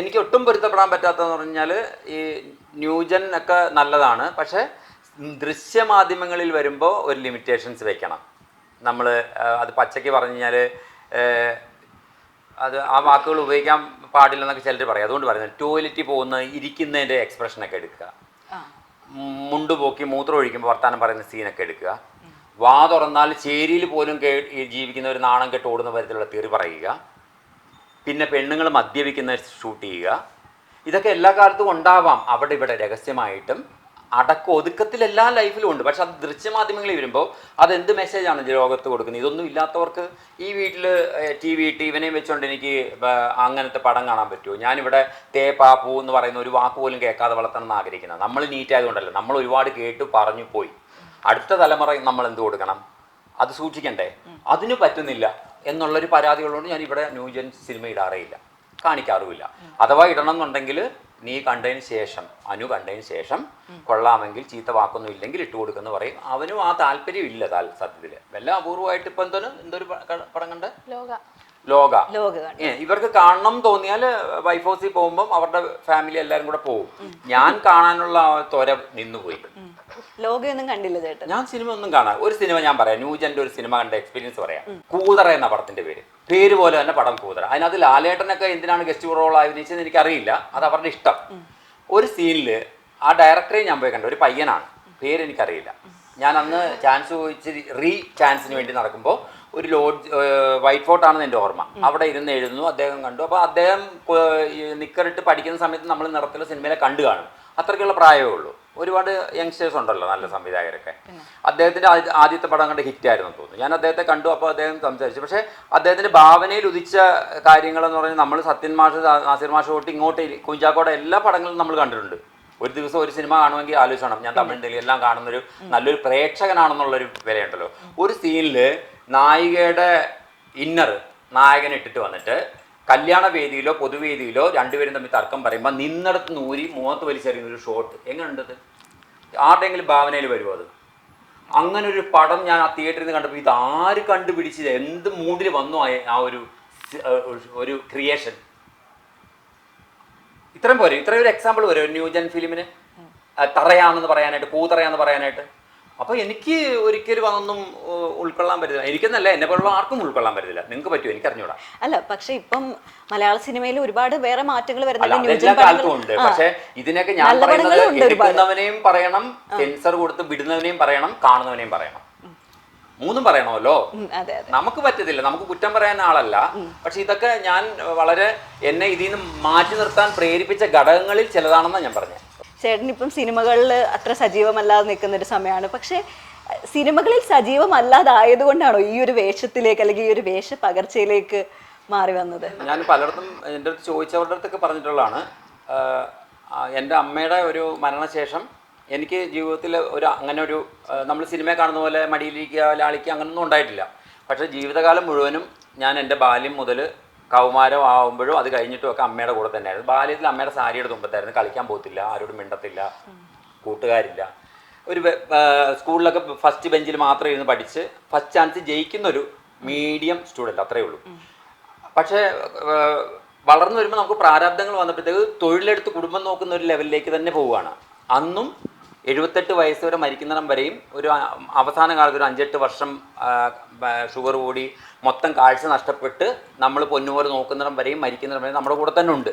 എനിക്ക് ഒട്ടും പൊരുത്തപ്പെടാൻ പറ്റാത്തതെന്ന് പറഞ്ഞാൽ ഈ ന്യൂജൻ ഒക്കെ നല്ലതാണ്. പക്ഷേ ദൃശ്യമാധ്യമങ്ങളിൽ വരുമ്പോൾ ഒരു ലിമിറ്റേഷൻസ് വെക്കണം. നമ്മൾ അത് പച്ചയ്ക്ക് പറഞ്ഞു കഴിഞ്ഞാൽ അത് ആ വാക്കുകൾ ഉപയോഗിക്കാൻ പാടില്ലെന്നൊക്കെ ചിലർ പറയും. അതുകൊണ്ട് പറയുന്നത് ടോയ്ലറ്റിൽ പോകുന്ന ഇരിക്കുന്നതിന്റെ എക്സ്പ്രഷനൊക്കെ എടുക്കുക. മുണ്ട് പോക്കി മൂത്രം ഒഴിക്കുമ്പോൾ വർത്താനം പറയുന്ന സീനൊക്കെ എടുക്കുക. വാ തുറന്നാൽ ചേരിയിൽ പോലും കേ ജീവിക്കുന്ന ഒരു നാണം കെട്ട് ഓടുന്ന തരത്തിലുള്ള തെറി പറയുക. പിന്നെ പെണ്ണുങ്ങൾ മദ്യപിക്കുന്ന ഷൂട്ട് ചെയ്യുക. ഇതൊക്കെ എല്ലാ കാലത്തും ഉണ്ടാവാം. അവിടെ ഇവിടെ രഹസ്യമായിട്ടും. അടക്ക ഒതുക്കത്തിൽ എല്ലാ ലൈഫിലും ഉണ്ട്. പക്ഷെ അത് ദൃശ്യമാധ്യമങ്ങളിൽ വരുമ്പോൾ അത് എന്ത് മെസ്സേജാണ് ലോകത്ത് കൊടുക്കുന്നത്? ഇതൊന്നും ഇല്ലാത്തവർക്ക് ഈ വീട്ടിൽ ടി വി ഇട്ട് ഇവനെയും വെച്ചുകൊണ്ട് എനിക്ക് അങ്ങനത്തെ പടം കാണാൻ പറ്റുമോ? ഞാനിവിടെ തേ പാപ്പു എന്ന് പറയുന്ന ഒരു വാക്ക് പോലും കേൾക്കാതെ വളർത്തണം എന്ന് ആഗ്രഹിക്കുന്നത്. നമ്മൾ നീറ്റ് ആയതുകൊണ്ടല്ല. നമ്മൾ ഒരുപാട് കേട്ട് പറഞ്ഞു പോയി. അടുത്ത തലമുറ നമ്മൾ എന്ത് കൊടുക്കണം? അത് സൂക്ഷിക്കണ്ടേ? അതിന് പറ്റുന്നില്ല. എന്നുള്ളൊരു പരാതികളുകൊണ്ട് ഞാൻ ഇവിടെ ന്യൂജൻ സിനിമ ഇടാറേയില്ല. കാണിക്കാറുമില്ല. അഥവാ ഇടണം എന്നുണ്ടെങ്കിൽ നീ കണ്ടതിന് ശേഷം അനു കണ്ടതിന് ശേഷം കൊള്ളാമെങ്കിൽ ചീത്ത വാക്കൊന്നും ഇല്ലെങ്കിൽ ഇട്ട് കൊടുക്കുന്നു പറയും. അവനും ആ താല്പര്യം ഇല്ല താൽ സത്യത്തിൽ. വല്ല അപൂർവമായിട്ട് ഇപ്പൊ എന്തോ എന്തൊരു പടം കണ്ട്? ലോക. ലോക. ലോക ഏ, ഇവർക്ക് കാണണം തോന്നിയാൽ വൈഫ് ഹൗസിൽ പോകുമ്പോൾ അവരുടെ ഫാമിലി എല്ലാവരും കൂടെ പോകും. ഞാൻ കാണാനുള്ള തോര ത്വര നിന്നുപോയി. ലോകയൊന്നും കണ്ടില്ല ചേട്ടൻ. ഞാൻ സിനിമ ഒന്നും കാണാം. ഒരു സിനിമ ഞാൻ പറയാം. ന്യൂജന്റെ ഒരു സിനിമ കണ്ട എക്സ്പീരിയൻസ് പറയാം. കൂതറ എന്ന പടത്തിന്റെ പേര്. പേര് പോലെ തന്നെ പടം കൂതറ. അതിനകത്ത് ലാലേട്ടനൊക്കെ എന്തിനാണ് ഗസ്റ്റ് റോൾ അഭിനയിച്ചതെന്ന് എനിക്കറിയില്ല. അത് അവരുടെ ഇഷ്ടം. ഒരു സീനിൽ ആ ഡയറക്ടറെ ഞാൻ പോയി കണ്ടു. ഒരു പയ്യനാണ്. പേര് എനിക്കറിയില്ല. ഞാൻ അന്ന് ചാൻസ് ചോദിച്ച് റീ ചാൻസിന് വേണ്ടി നടക്കുമ്പോൾ ഒരു ലോഡ്ജ് വൈറ്റ് ഫോർട്ടാണെന്ന് എന്റെ ഓർമ്മ. അവിടെ ഇരുന്ന് എഴുതുന്നു. അദ്ദേഹം കണ്ടു. അപ്പോൾ അദ്ദേഹം നിക്കറിട്ട് പഠിക്കുന്ന സമയത്ത് നമ്മൾ നിറത്തിലെ സിനിമയിലെ കണ്ടു കാണും. അത്രയ്ക്കുള്ള പ്രായമേ ഉള്ളൂ. ഒരുപാട് യങ്സ്റ്റേഴ്സ് ഉണ്ടല്ലോ നല്ല സംവിധായകരൊക്കെ. അദ്ദേഹത്തിന്റെ ആദ്യത്തെ പടം കണ്ട് ഹിറ്റ് ആയിരുന്നു എന്ന് തോന്നുന്നു. ഞാൻ അദ്ദേഹത്തെ കണ്ടു അപ്പോൾ അദ്ദേഹം സംസാരിച്ചു. പക്ഷേ അദ്ദേഹത്തിന്റെ ഭാവനയിൽ ഉദിച്ച കാര്യങ്ങളെന്ന് പറഞ്ഞാൽ നമ്മൾ സത്യൻ മാഷ് നാസിർ മാഷ് തൊട്ട് ഇങ്ങോട്ട് കുഞ്ചാക്കോടെ എല്ലാ പടങ്ങളും നമ്മൾ കണ്ടിട്ടുണ്ട്. ഒരു ദിവസം ഒരു സിനിമ കാണുമെങ്കിൽ ആലോചിക്കണം ഞാൻ തമിഴ് തെലുങ്ക് എല്ലാം കാണുന്നൊരു നല്ലൊരു പ്രേക്ഷകനാണെന്നുള്ളൊരു വിലയുണ്ടല്ലോ. ഒരു സീനിൽ നായികയുടെ ഇന്നർ നായകൻ ഇട്ടിട്ട് വന്നിട്ട് കല്യാണ വേദിയിലോ പൊതുവേദിയിലോ രണ്ടുപേരും തമ്മിൽ തർക്കം പറയുമ്പോൾ നിന്നിടത്ത് നൂരി മുഖത്ത് വലിച്ചെറിയുന്ന ഒരു ഷോട്ട് എങ്ങനെയുണ്ടത് ആരുടെയെങ്കിലും ഭാവനയിൽ വരുമോ അത്? അങ്ങനെ ഒരു പടം ഞാൻ ആ തിയേറ്ററിൽ നിന്ന് കണ്ടപ്പോൾ ഇത് ആര് കണ്ടുപിടിച്ചത് എന്ത് മൂഡിൽ വന്നു ആ- ആ ഒരു ഒരു ക്രിയേഷൻ ഇത്രയും പോരെ. ഇത്രയും ഒരു എക്സാമ്പിൾ വരും ഒരു ന്യൂജൻ ഫിലിമിന്? തറയാണെന്ന് പറയാനായിട്ട് പൂതറയാന്ന് പറയാനായിട്ട്? അപ്പോൾ എനിക്ക് ഒരിക്കലും അതൊന്നും ഉൾക്കൊള്ളാൻ പറ്റില്ല എനിക്കെന്നല്ല എന്നെ പോലുള്ള ആർക്കും ഉൾക്കൊള്ളാൻ പറ്റില്ല നിങ്ങൾക്ക് പറ്റുമോ? എനിക്ക് അറിഞ്ഞൂടാ. അല്ല പക്ഷെ ഇപ്പം മലയാള സിനിമയിൽ ഒരുപാട് വേറെ മാറ്റങ്ങൾ വരുന്നുണ്ട്. പക്ഷെ ഇതിനൊക്കെ ഞാൻ പറയുന്നത് എടുക്കുന്നവനെയും പറയണം സെൻസർ കൊടുത്ത് വിടുന്നവനെയും പറയണം കാണുന്നവനെയും പറയണം. മൂന്നും പറയണമല്ലോ? നമുക്ക് പറ്റത്തില്ല. നമുക്ക് കുറ്റം പറയാൻ ആളല്ല. പക്ഷെ ഇതൊക്കെ ഞാൻ വളരെ എന്നെ ഇതിൽ നിന്ന് മാറ്റി നിർത്താൻ പ്രേരിപ്പിച്ച ഘടകങ്ങളിൽ ചിലതാണെന്നാണ് ഞാൻ പറഞ്ഞത്. ചേട്ടൻ ഇപ്പം സിനിമകളിൽ അത്ര സജീവമല്ലാതെ നിൽക്കുന്ന ഒരു സമയമാണ്. പക്ഷേ സിനിമകളിൽ സജീവമല്ലാതായത് കൊണ്ടാണോ ഈ ഒരു വേഷത്തിലേക്ക് അല്ലെങ്കിൽ ഈ ഒരു വേഷ പകർച്ചയിലേക്ക് മാറി വന്നത്? ഞാൻ പലയിടത്തും എന്റെ അടുത്ത് ചോദിച്ചവരുടെ അടുത്തൊക്കെ പറഞ്ഞിട്ടുള്ളതാണ്. എന്റെ അമ്മയുടെ ഒരു മരണശേഷം എനിക്ക് ജീവിതത്തിൽ ഒരു അങ്ങനെ ഒരു നമ്മൾ സിനിമയെ കാണുന്ന പോലെ മടിയിലിരിക്കുക ലാളിക്കുക അങ്ങനൊന്നും ഉണ്ടായിട്ടില്ല. പക്ഷേ ജീവിതകാലം മുഴുവനും ഞാൻ എന്റെ ബാല്യം മുതൽ കൗമാരം ആവുമ്പോഴും അത് കഴിഞ്ഞിട്ടും ഒക്കെ അമ്മയുടെ കൂടെ തന്നെയായിരുന്നു. ബാല്യത്തിൽ അമ്മയുടെ സാരിയുടെ തുമ്പത്തായിരുന്നു കളിക്കാൻ പോകത്തില്ല ആരോടും മിണ്ടത്തില്ല കൂട്ടുകാരില്ല. ഒരു സ്കൂളിലൊക്കെ ഫസ്റ്റ് ബെഞ്ചിൽ മാത്രം ഇരുന്ന് പഠിച്ച് ഫസ്റ്റ് ചാൻസ് ജയിക്കുന്ന ഒരു മീഡിയം സ്റ്റുഡന്റ് അത്രയേ ഉള്ളൂ പക്ഷേ വളർന്നു വരുമ്പോൾ നമുക്ക് പ്രാരാബ്ദങ്ങൾ വന്നപ്പോഴത്തേക്ക് തൊഴിലെടുത്ത് കുടുംബം നോക്കുന്ന ഒരു ലെവലിലേക്ക് തന്നെ പോവുകയാണ്. അന്നും എഴുപത്തെട്ട് വയസ്സ് വരെ മരിക്കുന്നിടം വരെയും ഒരു അവസാന കാലത്ത് ഒരു അഞ്ചെട്ട് വർഷം ഷുഗർ കൂടി മൊത്തം കാഴ്ച നഷ്ടപ്പെട്ട് നമ്മൾ പൊന്നുപോലെ നോക്കുന്നിടം വരെയും മരിക്കുന്നിടം വരെയും നമ്മുടെ കൂടെ തന്നെ ഉണ്ട്.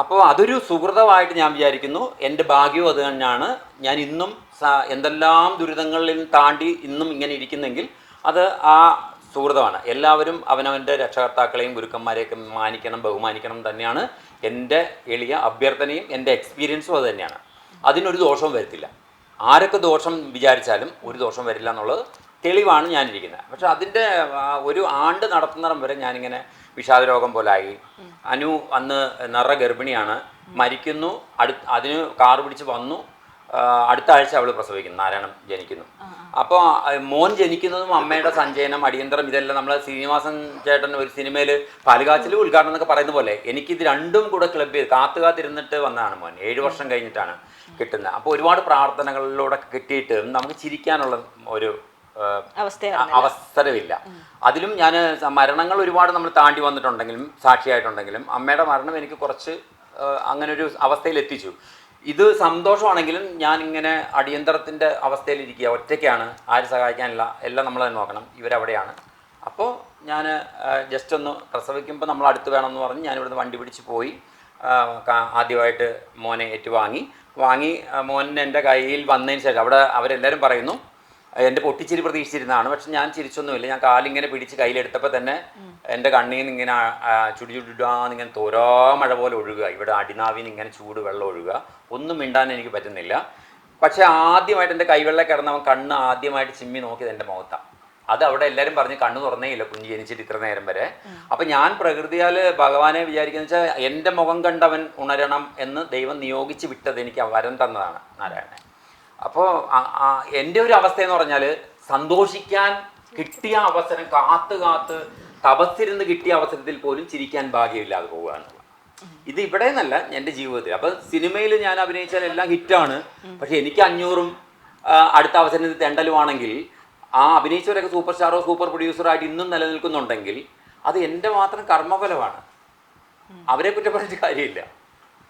അപ്പോൾ അതൊരു സുഹൃതമായിട്ട് ഞാൻ വിചാരിക്കുന്നു. എന്റെ ഭാഗ്യവും അത് തന്നെയാണ്. ഞാൻ ഇന്നും എന്തെല്ലാം ദുരിതങ്ങളിൽ താണ്ടി ഇന്നും ഇങ്ങനെ ഇരിക്കുന്നെങ്കിൽ അത് ആ സുഹൃതമാണ്. എല്ലാവരും അവനവന്റെ രക്ഷകർത്താക്കളെയും ഗുരുക്കന്മാരെയൊക്കെ മാനിക്കണം ബഹുമാനിക്കണം തന്നെയാണ് എന്റെ എളിയ അഭ്യർത്ഥനയും എന്റെ എക്സ്പീരിയൻസും അത് തന്നെയാണ്. അതിനൊരു ദോഷവും വരത്തില്ല. ആരൊക്കെ ദോഷം വിചാരിച്ചാലും ഒരു ദോഷം വരില്ല എന്നുള്ളത് തെളിവാണ് ഞാനിരിക്കുന്നത്. പക്ഷെ അതിന്റെ ഒരു ആണ്ട് നടത്തുന്നിടം വരെ ഞാനിങ്ങനെ വിഷാദ രോഗം പോലായി. അനു അന്ന് നിറ ഗർഭിണിയാണ്. മരിക്കുന്നു. അടു അതിന് കാർ പിടിച്ച് വന്നു. അടുത്ത ആഴ്ച അവൾ പ്രസവിക്കുന്നു. നാരായണം ജനിക്കുന്നു. അപ്പോൾ മോൻ ജനിക്കുന്നതും അമ്മയുടെ സഞ്ചയനം അടിയന്തരം ഇതെല്ലാം നമ്മൾ ശ്രീനിവാസൻ ചേട്ടൻ ഒരു സിനിമയിൽ പാലുകാച്ചിൽ ഉദ്ഘാടനം എന്നൊക്കെ പറയുന്ന പോലെ എനിക്കിത് രണ്ടും കൂടെ ക്ലബ് ചെയ്ത് കാത്തു കാത്തിരുന്നിട്ട് വന്നതാണ് മോൻ. ഏഴ് വർഷം കഴിഞ്ഞിട്ടാണ്. കിട്ടുന്നത് അപ്പോൾ ഒരുപാട് പ്രാർത്ഥനകളിലൂടെ കിട്ടിയിട്ട് നമുക്ക് ചിരിക്കാനുള്ള ഒരു അവസരമില്ല. അതിലും ഞാൻ മരണങ്ങൾ ഒരുപാട് നമ്മൾ താണ്ടി വന്നിട്ടുണ്ടെങ്കിലും സാക്ഷിയായിട്ടുണ്ടെങ്കിലും അമ്മയുടെ മരണം എനിക്ക് കുറച്ച് അങ്ങനെ ഒരു അവസ്ഥയിൽ എത്തിച്ചു ഇത് സന്തോഷമാണെങ്കിലും ഞാൻ ഇങ്ങനെ അടിയന്തരത്തിന്റെ അവസ്ഥയിലിരിക്കുക. ഒറ്റയ്ക്കാണ്. ആര് സഹായിക്കാനില്ല. എല്ലാം നമ്മൾ തന്നെ നോക്കണം. ഇവരവിടെയാണ്. അപ്പോൾ ഞാൻ ജസ്റ്റ് ഒന്ന് പ്രസവിക്കുമ്പോൾ നമ്മൾ അടുത്ത് വേണമെന്ന് പറഞ്ഞ് ഞാൻ ഇവിടുന്ന് വണ്ടി പിടിച്ച് പോയി. ആദ്യമായിട്ട് മോനെ ഏറ്റുവാങ്ങി. വാങ്ങി മോൻ എന്റെ കയ്യിൽ വന്നതിന് ശേഷം അവിടെ അവരെല്ലാവരും പറയുന്നു എന്റെ പൊട്ടിച്ചിരി പ്രതീക്ഷിച്ചിരുന്നതാണ് പക്ഷെ ഞാൻ ചിരിച്ചൊന്നുമില്ല. ഞാൻ കാലിങ്ങനെ പിടിച്ച് കയ്യിലെടുത്തപ്പോൾ തന്നെ എന്റെ കണ്ണിൽ നിന്ന് ഇങ്ങനെ ചുടി ചുടിടാന്ന് ഇങ്ങനെ തോരാ മഴ പോലെ ഒഴുകുക. ഇവിടെ അടിനാവിന് ഇങ്ങനെ ചൂട് വെള്ളം ഒഴുകുക. ഒന്നും മിണ്ടാൻ എനിക്ക് പറ്റുന്നില്ല. പക്ഷെ ആദ്യമായിട്ട് എന്റെ കൈവെള്ളം കിടന്നവൻ കണ്ണ് ആദ്യമായിട്ട് ചിമ്മി നോക്കിയത് എന്റെ മുഖത്താണ്. അത് അവിടെ എല്ലാവരും പറഞ്ഞ് കണ്ണു തുറന്നേ ഇല്ല കുഞ്ഞ് ജനിച്ചിട്ട് ഇത്ര നേരം വരെ. അപ്പൊ ഞാൻ പ്രകൃതിയാൽ ഭഗവാനെ വിചാരിക്കുന്ന വെച്ചാൽ എന്റെ മുഖം കണ്ടവൻ ഉണരണം എന്ന് ദൈവം നിയോഗിച്ച് വിട്ടത് എനിക്ക് വരം തന്നതാണ് നാരായണൻ. അപ്പോൾ എന്റെ ഒരു അവസ്ഥ എന്ന് പറഞ്ഞാൽ സന്തോഷിക്കാൻ കിട്ടിയ അവസരം കാത്ത് കാത്ത് തപസ്സിരുന്ന് കിട്ടിയ അവസരത്തിൽ പോലും ചിരിക്കാൻ ഭാഗ്യമില്ലാതെ എന്നുള്ളത് ഇത് ഇവിടെ നിന്നല്ല എന്റെ ജീവിതത്തിൽ. അപ്പം സിനിമയിൽ ഞാൻ അഭിനയിച്ചാൽ എല്ലാം ഹിറ്റാണ്. പക്ഷെ എനിക്ക് അഞ്ഞൂറും അടുത്ത അവസരത്തിൽ തെണ്ടലുമാണെങ്കിൽ ആ അഭിനയിച്ചവരൊക്കെ സൂപ്പർ സ്റ്റാറോ സൂപ്പർ പ്രൊഡ്യൂസറോ ആയിട്ട് ഇന്നും നിലനിൽക്കുന്നുണ്ടെങ്കിൽ അത് എന്റെ മാത്രം കർമ്മഫലമാണ്. അവരെ കുറ്റപ്പെടുത്തിയിട്ട് കാര്യമില്ല.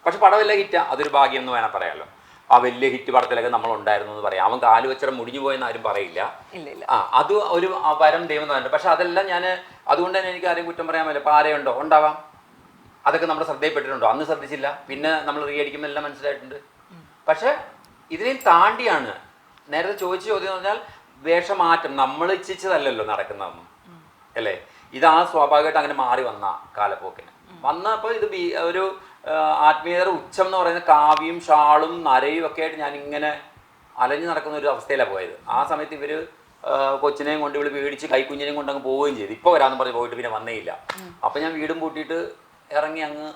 പക്ഷെ പടമെല്ലാം ഹിറ്റാ അതൊരു ഭാഗ്യം എന്ന് വേണം പറയാമല്ലോ ആ വലിയ ഹിറ്റ് പടത്തിലൊക്കെ നമ്മൾ ഉണ്ടായിരുന്നു എന്ന് പറയാം. അവൻ കാൽ വെച്ചിടം മുടിഞ്ഞു പോയെന്ന് ആരും പറയില്ല. ആ അത് ഒരു വരം ദൈവം തന്നെ പക്ഷെ അതെല്ലാം ഞാൻ അതുകൊണ്ട് തന്നെ എനിക്ക് ആരെയും കുറ്റം പറയാൻ പറ്റില്ല. ഇപ്പം ആരെയുണ്ടോ ഉണ്ടാവാം. അതൊക്കെ നമ്മുടെ ശ്രദ്ധയിൽപ്പെട്ടിട്ടുണ്ടോ? അന്ന് ശ്രദ്ധിച്ചില്ല. പിന്നെ നമ്മൾ റീ അടിക്കുമ്പോൾ എല്ലാം മനസ്സിലായിട്ടുണ്ട്. പക്ഷെ ഇതിനെയും താണ്ടിയാണ്. നേരത്തെ ചോദിച്ച ചോദ്യം എന്ന് പറഞ്ഞാൽ വേഷമാറ്റം നമ്മൾ ഇച്ഛിച്ചതല്ലല്ലോ നടക്കുന്നതൊന്നും അല്ലേ? ഇത് ആ സ്വാഭാവികമായിട്ട് അങ്ങനെ മാറി വന്ന കാലപ്പോക്കിന്. വന്നപ്പോൾ ഇത് ഒരു ആത്മീയത ആത്മീയതയുടെ ഉച്ചം എന്ന് പറയുന്ന കാവ്യം ഷാളും നരയും ഒക്കെ ആയിട്ട് ഞാൻ ഇങ്ങനെ അലഞ്ഞു നടക്കുന്ന ഒരു അവസ്ഥയിലാണ് പോയത്. ആ സമയത്ത് ഇവർ ആ, കൊച്ചിനെയും കൊണ്ട് ഇവിടെ പേടിച്ച് കൈക്കുഞ്ഞിനെയും കൊണ്ട് അങ്ങ് പോവുകയും ചെയ്തു. ഇപ്പോൾ വരാമെന്ന് പറഞ്ഞ് പോയിട്ട് പിന്നെ വന്നേയില്ല. അപ്പം ഞാൻ വീടും പൂട്ടിയിട്ട് ഇറങ്ങി അങ്ങ്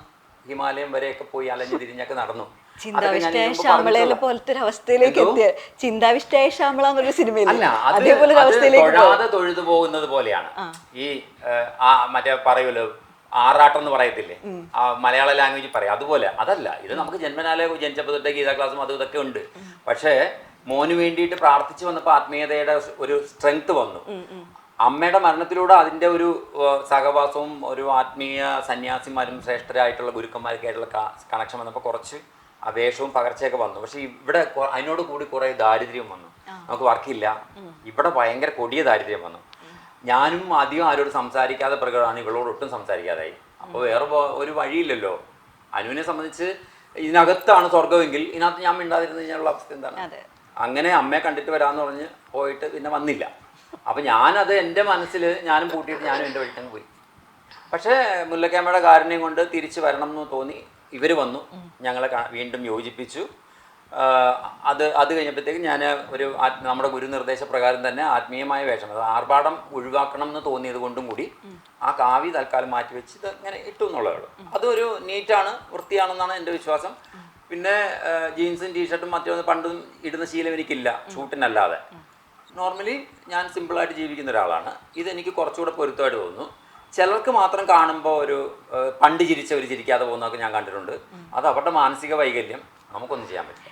ഹിമാലയം വരെയൊക്കെ പോയി അലഞ്ഞ് തിരിഞ്ഞൊക്കെ നടന്നു. ചിന്താവിഷ്ടയായ ശ്യാമളയിലെ പോലത്തെ ഒരു അവസ്ഥയിലേക്ക് എത്തിയ ചിന്താവിഷ്ടയായ ശ്യാമള എന്നൊരു സിനിമയില്ല? അതേപോലെ അവസ്ഥയിലേക്ക്. തൊഴാതെ പോകുന്നത് പോലെയാണ്. ഈ മറ്റേ പറയുമല്ലോ ആറാട്ടം എന്ന് പറയത്തില്ലേ? ആ മലയാള ലാംഗ്വേജ് പറയാം. അതുപോലെ അതല്ല ഇത് നമുക്ക് ജന്മനാലെ ജനിച്ചപ്പോൾ തൊട്ടേ ഗീതാ ക്ലാസ്സും അതും ഇതൊക്കെ ഉണ്ട്. പക്ഷേ മോന് വേണ്ടിയിട്ട് പ്രാർത്ഥിച്ചു വന്നപ്പോൾ ആത്മീയതയുടെ ഒരു സ്ട്രെങ്ത് വന്നു. അമ്മയുടെ മരണത്തിലൂടെ അതിന്റെ ഒരു സഹവാസവും ഒരു ആത്മീയ സന്യാസിമാരും ശ്രേഷ്ഠരായിട്ടുള്ള ഗുരുക്കന്മാരൊക്കെ ആയിട്ടുള്ള കണക്ഷൻ വന്നപ്പോൾ കുറച്ച് അവേഷവും പകർച്ചയൊക്കെ വന്നു. പക്ഷെ ഇവിടെ അതിനോട് കൂടി കുറെ ദാരിദ്ര്യം വന്നു. നമുക്ക് വർക്കില്ല. ഇവിടെ ഭയങ്കര കൊടിയ ദാരിദ്ര്യം വന്നു. ഞാനും അധികം ആരോട് സംസാരിക്കാതെ പ്രകടമാണ്. ഇവളോട് ഒട്ടും സംസാരിക്കാതായി. അപ്പോൾ വേറെ ഒരു വഴിയില്ലല്ലോ. അനുവിനെ സംബന്ധിച്ച് ഇതിനകത്താണ് സ്വർഗമെങ്കിൽ ഇതിനകത്ത് ഞാൻ മിണ്ടാതിരുന്ന കഴിഞ്ഞാലുള്ള അവസ്ഥ എന്താണ്? അങ്ങനെ അമ്മയെ കണ്ടിട്ട് വരാമെന്ന് പറഞ്ഞ് പോയിട്ട് പിന്നെ വന്നില്ല. അപ്പം ഞാനത് എന്റെ മനസ്സിൽ ഞാനും കൂട്ടിയിട്ട് ഞാനും എന്റെ വഴിക്കങ്ങ് പോയി. പക്ഷേ മുല്ലക്കാമ്മയുടെ കാരുണ്യം കൊണ്ട് തിരിച്ചു വരണം എന്ന് തോന്നി. ഇവർ വന്നു. ഞങ്ങളെ വീണ്ടും യോജിപ്പിച്ചു. അത് അത് കഴിഞ്ഞപ്പോഴത്തേക്ക് ഞാൻ ഒരു നമ്മുടെ ഗുരു നിർദ്ദേശപ്രകാരം തന്നെ ആത്മീയമായ വേഷം അത് ആർഭാടം ഒഴിവാക്കണം എന്ന് തോന്നിയത് കൊണ്ടും കൂടി ആ കാവി തൽക്കാലം മാറ്റി വെച്ച് ഇത് ഇങ്ങനെ ഇട്ടു എന്നുള്ളതാണ്. അതൊരു നീറ്റാണ് വൃത്തിയാണെന്നാണ് എന്റെ വിശ്വാസം. പിന്നെ ജീൻസും ടീഷർട്ടും മറ്റൊന്ന് പണ്ടും ഇടുന്ന ശീലം എനിക്കില്ല ഷൂട്ടിനല്ലാതെ നോർമലി ഞാൻ സിമ്പിളായിട്ട് ജീവിക്കുന്ന ഒരാളാണ്. ഇതെനിക്ക് കുറച്ചുകൂടെ പൊരുത്തമായിട്ട് തോന്നുന്നു. ചിലർക്ക് മാത്രം കാണുമ്പോൾ ഒരു പണ്ട് ചിരിച്ചവർ ചിരിക്കാതെ പോകുന്നതൊക്കെ ഞാൻ കണ്ടിട്ടുണ്ട്. അത് അവരുടെ മാനസിക വൈകല്യം. നമുക്കൊന്നും ചെയ്യാൻ പറ്റില്ല.